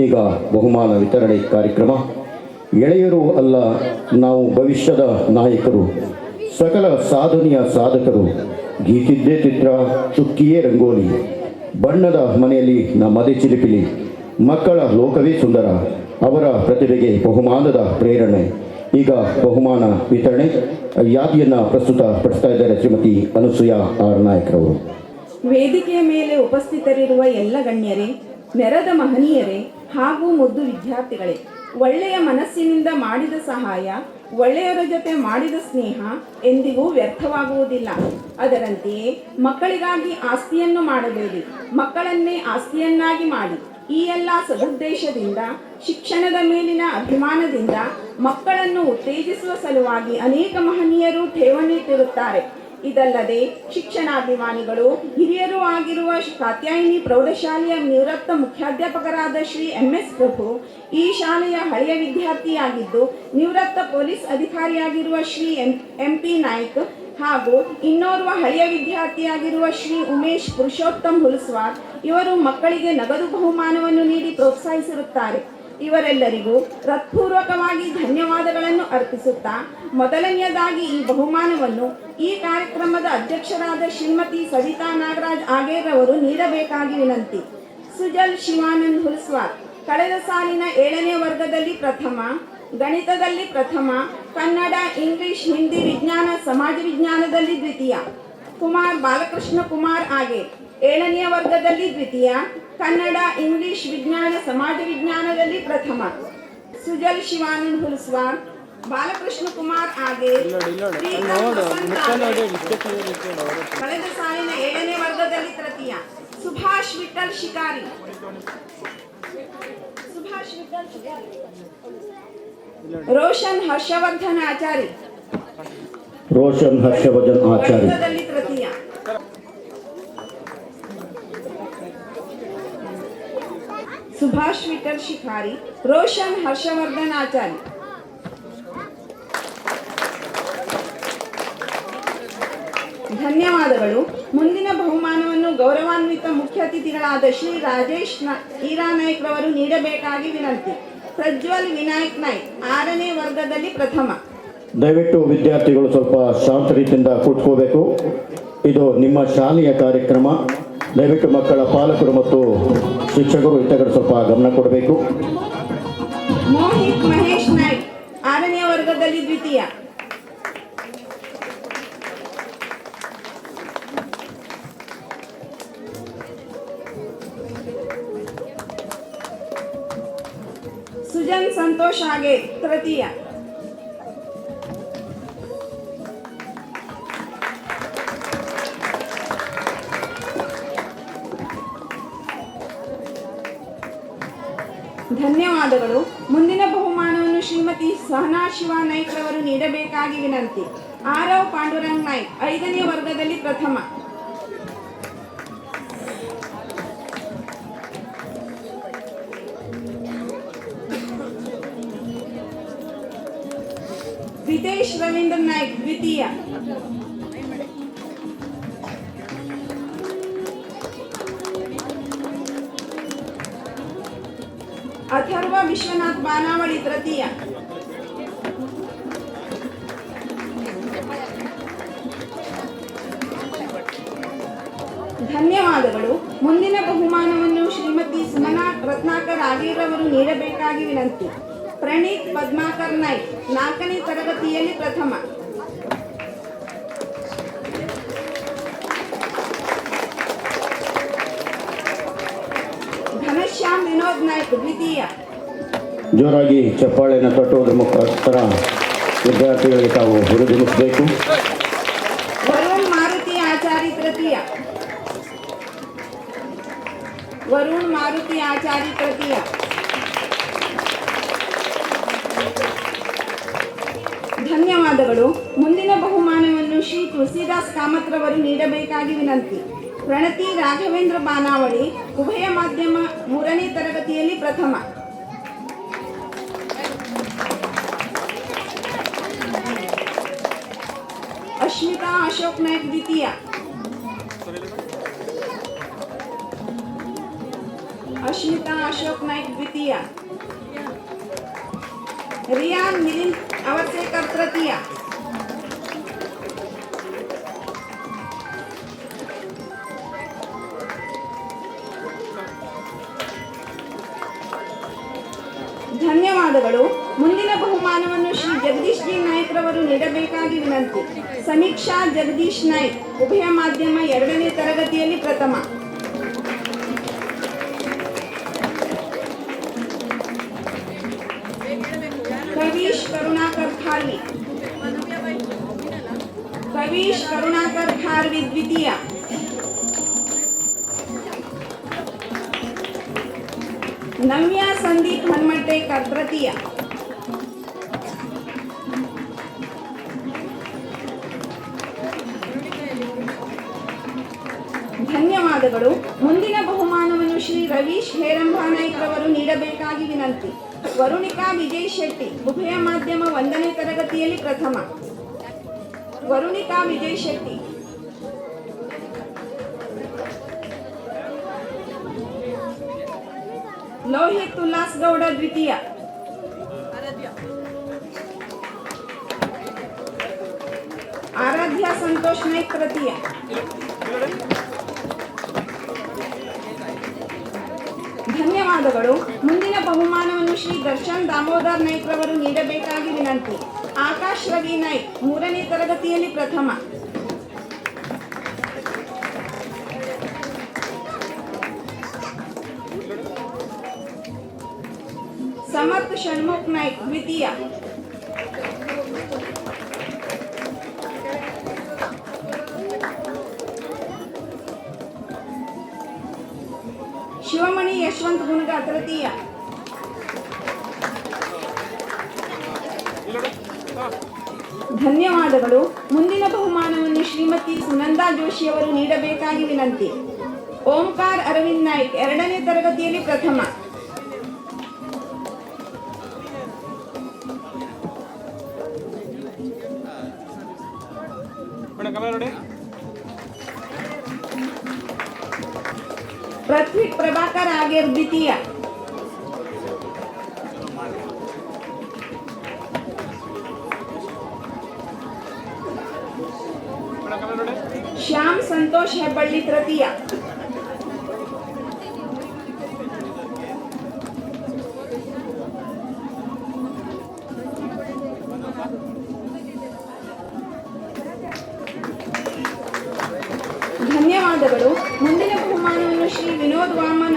ಈಗ ಬಹುಮಾನ ವಿತರಣೆ ಕಾರ್ಯಕ್ರಮ. ಎಳೆಯರು ಅಲ್ಲ, ನಾವು ಭವಿಷ್ಯದ ನಾಯಕರು. ಸಕಲ ಸಾಧನೆಯ ಸಾಧಕರು. ಗೀತಿದ್ದೇ ಚಿತ್ರ, ಚುಕ್ಕಿಯೇ ರಂಗೋಲಿ. ಬಣ್ಣದ ಮನೆಯಲ್ಲಿ ನಮ್ಮದೇ ಚಿಲಿಪಿಲಿ. ಮಕ್ಕಳ ಲೋಕವೇ ಸುಂದರ. ಅವರ ಪ್ರತಿಭೆಗೆ ಬಹುಮಾನದ ಪ್ರೇರಣೆ. ಈಗ ಬಹುಮಾನ ವಿತರಣೆ. ಯಾದಿಯನ್ನ ಪ್ರಸ್ತುತ ಪಡಿಸ್ತಾ ಇದ್ದಾರೆ ಶ್ರೀಮತಿ ಅನಸೂಯ ಆರ್ ನಾಯಕರವರು. ವೇದಿಕೆಯ ಮೇಲೆ ಉಪಸ್ಥಿತರಿರುವ ಎಲ್ಲ ಗಣ್ಯರೇ, ನೆರದ ಮಹನೀಯರೇ ಹಾಗೂ ಮುದ್ದು ವಿದ್ಯಾರ್ಥಿಗಳೇ, ಒಳ್ಳೆಯ ಮನಸ್ಸಿನಿಂದ ಮಾಡಿದ ಸಹಾಯ, ಒಳ್ಳೆಯವರ ಜೊತೆ ಮಾಡಿದ ಸ್ನೇಹ ಎಂದಿಗೂ ವ್ಯರ್ಥವಾಗುವುದಿಲ್ಲ. ಅದರಂತೆಯೇ ಮಕ್ಕಳಿಗಾಗಿ ಆಸ್ತಿಯನ್ನು ಮಾಡಬೇಡಿ, ಮಕ್ಕಳನ್ನೇ ಆಸ್ತಿಯನ್ನಾಗಿ ಮಾಡಿ. ಈ ಎಲ್ಲ ಸದುದ್ದೇಶದಿಂದ, ಶಿಕ್ಷಣದ ಮೇಲಿನ ಅಭಿಮಾನದಿಂದ ಮಕ್ಕಳನ್ನು ಉತ್ತೇಜಿಸುವ ಸಲುವಾಗಿ ಅನೇಕ ಮಹನೀಯರು ಠೇವಣಿಯಿಟ್ಟಿರುತ್ತಾರೆ ಇದಲ್ಲದೆ ಶಿಕ್ಷಣಾಭಿಮಾನಿಗಳು, ಹಿರಿಯರು ಆಗಿರುವ ಕಾತ್ಯಾಯಿನಿ ಪ್ರೌಢಶಾಲೆಯ ನಿವೃತ್ತ ಮುಖ್ಯಾಧ್ಯಾಪಕರಾದ ಶ್ರೀ ಎಂ ಎಸ್ ಪ್ರಭು, ಈ ಶಾಲೆಯ ಹಳೆಯ ವಿದ್ಯಾರ್ಥಿಯಾಗಿದ್ದು, ನಿವೃತ್ತ police ಅಧಿಕಾರಿಯಾಗಿರುವ Shri M M P Naik ಹಾಗೂ ಇನ್ನೋರ್ವ ಹಳೆಯ ವಿದ್ಯಾರ್ಥಿಯಾಗಿರುವ ಶ್ರೀ ಉಮೇಶ್ ಪುರುಷೋತ್ತಮ್ ಹುಲ್ಸ್ವಾರ್, ಇವರು ಮಕ್ಕಳಿಗೆ ನಗದು ಬಹುಮಾನವನ್ನು ನೀಡಿ ಪ್ರೋತ್ಸಾಹಿಸಿರುತ್ತಾರೆ. ಇವರೆಲ್ಲರಿಗೂ ಹೃತ್ಪೂರ್ವಕವಾಗಿ ಧನ್ಯವಾದಗಳನ್ನು ಅರ್ಪಿಸುತ್ತಾ ಮೊದಲನೆಯದಾಗಿ ಈ ಬಹುಮಾನವನ್ನು ಈ ಕಾರ್ಯಕ್ರಮದ ಅಧ್ಯಕ್ಷರಾದ ಶ್ರೀಮತಿ ಸವಿತಾ ನಾಗರಾಜ್ ಆಗೇರವರು ನೀಡಬೇಕಾಗಿ ವಿನಂತಿ. ಸುಜಲ್ ಶಿವಾನಂದ್ ಹುಲ್ಸ್ವಾರ್, ಕಳೆದ ಸಾಲಿನ ಏಳನೇ ವರ್ಗದಲ್ಲಿ ಪ್ರಥಮ, ಗಣಿತದಲ್ಲಿ ಪ್ರಥಮ, ಕನ್ನಡ, ಇಂಗ್ಲಿಷ್, ಹಿಂದಿ ವಿಜ್ಞಾನ, ಸಮಾಜ ವಿಜ್ಞಾನದಲ್ಲಿ ದ್ವಿತೀಯ. ಕುಮಾರ್ ಬಾಲಕೃಷ್ಣ ಕುಮಾರ್ ಆಗೆ, ಏಳನೆಯ ವರ್ಗದಲ್ಲಿ ದ್ವಿತೀಯ. ಕನ್ನಡ ಇಂಗ್ಲಿಷ್ ವಿಜ್ಞಾನ ಸಮಾಜ ವಿಜ್ಞಾನದಲ್ಲಿ ಪ್ರಥಮ. ಸುಜಲ್ ಶಿವಾನಂದ್ ಹುಲ್ಸ್ವಾರ್ ಬಾಲಕೃಷ್ಣ ಕುಮಾರ್ ಆಗೆ ಶ್ರೀಕಾಂತ್ ವಸಂತ್ ಆಗೆ. ಕಳೆದ ಸಾಲಿನ ಏಳನೇ ವರ್ಗದಲ್ಲಿ ತೃತೀಯ. ಸುಭಾಷ್ ವಿಠಲ್ ಶಿಕಾರಿ. ಸುಭಾಷ್ ವಿಠಲ್ ಶಿಕಾರಿ. ರೋಷನ್ ಹರ್ಷವರ್ಧನ್ ಆಚಾರಿ. ರೋಷನ್ ಹರ್ಷವರ್ಧನ್ ಆಚಾರ್ಯ ಗಣಿತದಲ್ಲಿ ತೃತೀಯ ಸುಭಾಷ್ ವಿಠಲ್ ಶಿಖಾರಿ, ರೋಷನ್ ಹರ್ಷವರ್ಧನ್ ಆಚಾರಿ. ಧನ್ಯವಾದಗಳು. ಮುಂದಿನ ಬಹುಮಾನವನ್ನು ಗೌರವಾನ್ವಿತ ಮುಖ್ಯ ಅತಿಥಿಗಳಾದ ಶ್ರೀ ರಾಜೇಶ್ ಈರಾನಾಯ್ಕ್ ರವರು ನೀಡಬೇಕಾಗಿ ವಿನಂತಿ. ಪ್ರಜ್ವಲ್ ವಿನಾಯಕ್ ನಾಯ್ಕ್, ಆರನೇ ವರ್ಗದಲ್ಲಿ ಪ್ರಥಮ. ದಯವಿಟ್ಟು ವಿದ್ಯಾರ್ಥಿಗಳು ಸ್ವಲ್ಪ ಶಾಂತ ರೀತಿಯಿಂದ ಕೂತ್ಕೋಬೇಕು. ಇದು ನಿಮ್ಮ ಶಾಲೆಯ ಕಾರ್ಯಕ್ರಮ. ದಯವಿಟ್ಟು ಮಕ್ಕಳ ಪಾಲಕರು ಮತ್ತು ಶಿಕ್ಷಕರು ಕಡೆ ಸ್ವಲ್ಪ ಗಮನ ಕೊಡಬೇಕು. ಮೋಹಿತ್ ಮಹೇಶ್ ನಾಯ್ಕ್ ಆರನೇ ವರ್ಗದಲ್ಲಿ ದ್ವಿತೀಯ. ಸುಜನ್ ಸಂತೋಷ್ ಹಾಗೆ ತೃತೀಯ. ಧನ್ಯವಾದಗಳು. ಮುಂದಿನ ಬಹುಮಾನವನ್ನು ಶ್ರೀಮತಿ ಸಹನಾ ಶಿವ ನಾಯ್ಕ್ ರವರು ನೀಡಬೇಕಾಗಿ ವಿನಂತಿ. ಆರವ್ ಪಾಂಡುರಂಗ್ ನಾಯ್ಕ್, ಐದನೇ ವರ್ಗದಲ್ಲಿ ಪ್ರಥಮ. ವಿತೇಶ್ ರವೀಂದ್ರ ನಾಯ್ಕ್, ದ್ವಿತೀಯ. ಅಥರ್ವ ವಿಶ್ವನಾಥ್ ಬಾನಾವಳಿ ತೃತೀಯ. ಧನ್ಯವಾದಗಳು. ಮುಂದಿನ ಬಹುಮಾನವನ್ನು ಶ್ರೀಮತಿ ಸುಮನಾ ರತ್ನಾಕರ್ ಆಗೇರವರು ನೀಡಬೇಕಾಗಿ ವಿನಂತಿ. ಪ್ರಣೀತ್ ಪದ್ಮಾಕರ್ ನಾಯ್ಕ್ ನಾಲ್ಕನೇ ತರಗತಿಯಲ್ಲಿ ಪ್ರಥಮ. ಘನಶ್ಯಾಮ್ ವಿನೋದ್ ನಾಯ್ಕ್ ದ್ವಿತೀಯ. ಜೋರಾಗಿ ಚಪ್ಪಾಳೆಯನ್ನು ಕಟ್ಟುವುದರ ಮುಖಾಂತರ ವಿದ್ಯಾರ್ಥಿಗಳಿಗೆ ತಾವು ಹುರಿದುಂಬಿಸಬೇಕು ವರುಣ್ ಮಾರುತಿ ಆಚಾರಿ ತೃತೀಯ. ವರುಣ್ ಮಾರುತಿ ಆಚಾರಿ ತೃತೀಯ. ಧನ್ಯವಾದಗಳು. ಮುಂದಿನ ಬಹುಮಾನವನ್ನು ಶ್ರೀ ತುಳಸಿದಾಸ್ ಕಾಮತ್ರವರು ನೀಡಬೇಕಾಗಿ ವಿನಂತಿ. ಪ್ರಣತಿ ರಾಘವೇಂದ್ರ ಬಾನಾವಳಿ ಉಭಯ ಮಾಧ್ಯಮ ಮೂರನೇ ತರಗತಿಯಲ್ಲಿ ಪ್ರಥಮ. ಅಶ್ಮಿತಾ ಅಶೋಕ್ ನಾಯ್ಕ್ ದ್ವಿತೀಯ. ರಶ್ಮಿತಾ ಅಶೋಕ್ ನಾಯ್ಕ್ ದ್ವಿತೀಯ. ರಿಯಾನ್ ಮಿಲಿಂದ್ ಅವಸೇಕರ್ ತೃತೀಯ. ಧನ್ಯವಾದಗಳು ಮುಂದಿನ ಬಹುಮಾನವನ್ನು ಶ್ರೀ ಜಗದೀಶ್ ಜಿ ನಾಯ್ಕ್ ರವರು ನೀಡಬೇಕಾಗಿ ವಿನಂತಿ. ಸಮೀಕ್ಷಾ ಜಗದೀಶ್ ನಾಯ್ಕ್, ಉಭಯ ಮಾಧ್ಯಮ ಎರಡನೇ ತರಗತಿಯಲ್ಲಿ ಪ್ರಥಮ. ಕವೀಶ್ ಕರುಣಾಕರ್ ಖಾರ್ವಿ ಕವೀಶ್ ಕರುಣಾಕರ್ ಖಾರ್ವಿ ದ್ವಿತೀಯ. ನವ್ಯ ಹನುಮಂತೆ ಕರ್ಪ್ರತಿಯ. ಧನ್ಯವಾದಗಳು. ಮುಂದಿನ ಬಹುಮಾನವನ್ನು ಶ್ರೀ ರವೀಶ್ ಹೇರಂಭಾನಾಯ್ಕ ರವರು ನೀಡಬೇಕಾಗಿ ವಿನಂತಿ. ವರುಣಿಕಾ ವಿಜಯ್ ಶೆಟ್ಟಿ, ಉಭಯ ಮಾಧ್ಯಮ ಒಂದನೇ ತರಗತಿಯಲ್ಲಿ ಪ್ರಥಮ. ವರುಣಿಕಾ ವಿಜಯ್ ಶೆಟ್ಟಿ ಲೋಹಿತ್ ಉಲ್ಲಾಸ್ ಗೌಡ ದ್ವಿತೀಯ. ಆರಾಧ್ಯ ಸಂತೋಷ್ ನಾಯ್ಕ್ ತೃತೀಯ. ಧನ್ಯವಾದಗಳು. ಮುಂದಿನ ಬಹುಮಾನವನ್ನು ಶ್ರೀ ದರ್ಶನ್ ದಾಮೋದರ್ ನಾಯ್ಕ್ ರವರು ನೀಡಬೇಕಾಗಿ ವಿನಂತಿ. ಆಕಾಶ್ ರವಿ ನಾಯ್ಕ್ ಮೂರನೇ ತರಗತಿಯಲ್ಲಿ ಪ್ರಥಮ. ಷಣ್ಮುಖ್ ನಾಯ್ಕ್, ದ್ವಿತೀಯ. ಶಿವಮಣಿ, ಯಶವಂತ ಗುಣಗ ತೃತೀಯ. ಧನ್ಯವಾದಗಳು. ಮುಂದಿನ ಬಹುಮಾನವನ್ನು ಶ್ರೀಮತಿ ಸುನಂದಾ ಜೋಶಿಯವರು ನೀಡಬೇಕಾಗಿ ವಿನಂತಿ. ಓಂಕಾರ ಅರವಿಂದ್ ನಾಯ್ಕ್, ಎರಡನೇ ತರಗತಿಯಲ್ಲಿ ಪ್ರಥಮ. प्रभाकर आगे द्वितीय। श्याम संतोष है हेबल्ली तृतीय।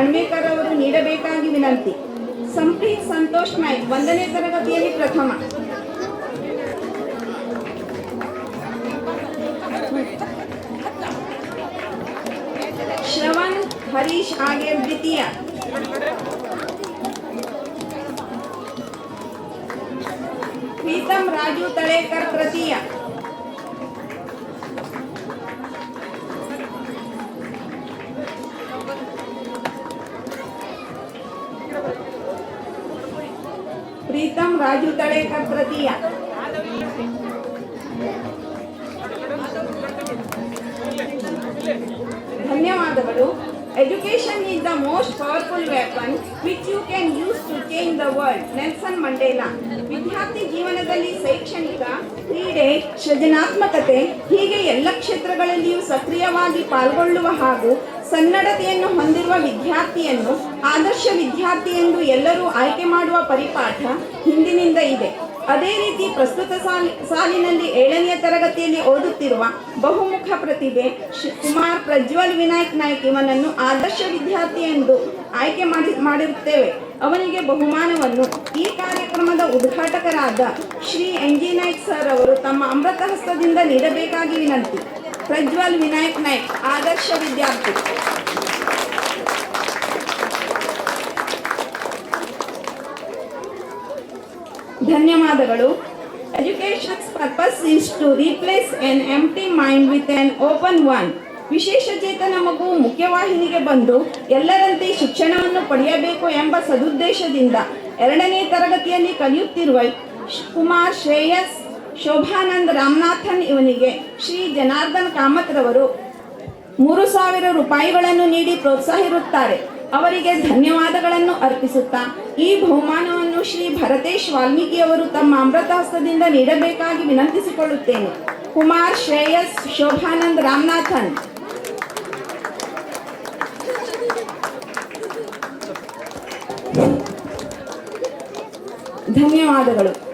ಅಣ್ಮೇಕರ್ ಅವರು ನೀಡಬೇಕಾಗಿ ವಿನಂತಿ. ಸಂಪ್ರೀತ್ ಸಂತೋಷ್ ನಾಯ್ಕ್ ಒಂದನೇ ತರಗತಿಯಲ್ಲಿ ಪ್ರಥಮ. ಶ್ರವಣ್ ಹರೀಶ್ ಆಗೇರ್ ದ್ವಿತೀಯ. ರಾಜು ತಳೇಕರ್ ತೃತೀಯ ಧನ್ಯವಾದಗಳು. Education is the most powerful weapon which you can use to change the world Nelson Mandela. ವಿದ್ಯಾರ್ಥಿ ಜೀವನದಲ್ಲಿ ಶೈಕ್ಷಣಿಕ ಕ್ರೀಡೆ, ಸೃಜನಾತ್ಮಕತೆ ಹೀಗೆ ಎಲ್ಲ ಕ್ಷೇತ್ರಗಳಲ್ಲಿಯೂ ಸಕ್ರಿಯವಾಗಿ ಪಾಲ್ಗೊಳ್ಳುವ ಹಾಗೂ ಸನ್ನಡತೆಯನ್ನು ಹೊಂದಿರುವ ವಿದ್ಯಾರ್ಥಿಯನ್ನು, ಆದರ್ಶ ವಿದ್ಯಾರ್ಥಿ ಎಂದು ಎಲ್ಲರೂ ಆಯ್ಕೆ ಮಾಡುವ ಪರಿಪಾಠ ಹಿಂದಿನಿಂದ ಇದೆ. ಅದೇ ರೀತಿ ಪ್ರಸ್ತುತ ಸಾಲಿ, ಸಾಲಿನಲ್ಲಿ ಏಳನೆಯ ತರಗತಿಯಲ್ಲಿ ಓದುತ್ತಿರುವ ಬಹುಮುಖ ಪ್ರತಿಭೆ ಕುಮಾರ್ ಪ್ರಜ್ವಲ್ ವಿನಾಯಕ್ ನಾಯ್ಕ್ ಇವನನ್ನು ಆದರ್ಶ ವಿದ್ಯಾರ್ಥಿ ಎಂದು ಆಯ್ಕೆ ಮಾಡಿ, ಮಾಡಿರುತ್ತೇವೆ. ಅವನಿಗೆ ಬಹುಮಾನವನ್ನು ಈ ಕಾರ್ಯಕ್ರಮದ ಉದ್ಘಾಟಕರಾದ Shri N G Naik sir ಅವರು ತಮ್ಮ ಅಮೃತ ಹಸ್ತದಿಂದ ನೀಡಬೇಕಾಗಿ ವಿನಂತಿ. ಪ್ರಜ್ವಲ್ ವಿನಾಯಕ್ ನಾಯ್ಕ್, ಆದರ್ಶ ವಿದ್ಯಾರ್ಥಿ. ಧನ್ಯವಾದಗಳು. Education's purpose is to replace an empty mind with an open one ವಿಶೇಷ ಚೇತನ ಮಗು ಮುಖ್ಯವಾಹಿನಿಗೆ ಬಂದು ಎಲ್ಲರಂತೆ ಶಿಕ್ಷಣವನ್ನು ಪಡೆಯಬೇಕು ಎಂಬ ಸದುದ್ದೇಶದಿಂದ ಎರಡನೇ ತರಗತಿಯಲ್ಲಿ ಕಲಿಯುತ್ತಿರುವ ಕುಮಾರ್ ಶ್ರೇಯಸ್ ಶೋಭಾನಂದ್ ರಾಮನಾಥನ್ ಇವನಿಗೆ ಶ್ರೀ ಜನಾರ್ದನ್ ಕಾಮತ್ ರವರು ಮೂರು ಸಾವಿರ ರೂಪಾಯಿಗಳನ್ನು ನೀಡಿ ಪ್ರೋತ್ಸಾಹಿರುತ್ತಾರೆ. ಅವರಿಗೆ ಧನ್ಯವಾದಗಳನ್ನು ಅರ್ಪಿಸುತ್ತಾ, ಈ ಬಹುಮಾನವನ್ನು ಶ್ರೀ ಭರತೇಶ್ ವಾಲ್ಮೀಕಿ ಅವರು ತಮ್ಮ ಅಮೃತಹಸ್ತದಿಂದ ನೀಡಬೇಕಾಗಿ ವಿನಂತಿಸಿಕೊಳ್ಳುತ್ತೇನೆ. ಕುಮಾರ್ ಶ್ರೇಯಸ್ ಶೋಭಾನಂದ್ ರಾಮನಾಥನ್. ಧನ್ಯವಾದಗಳು.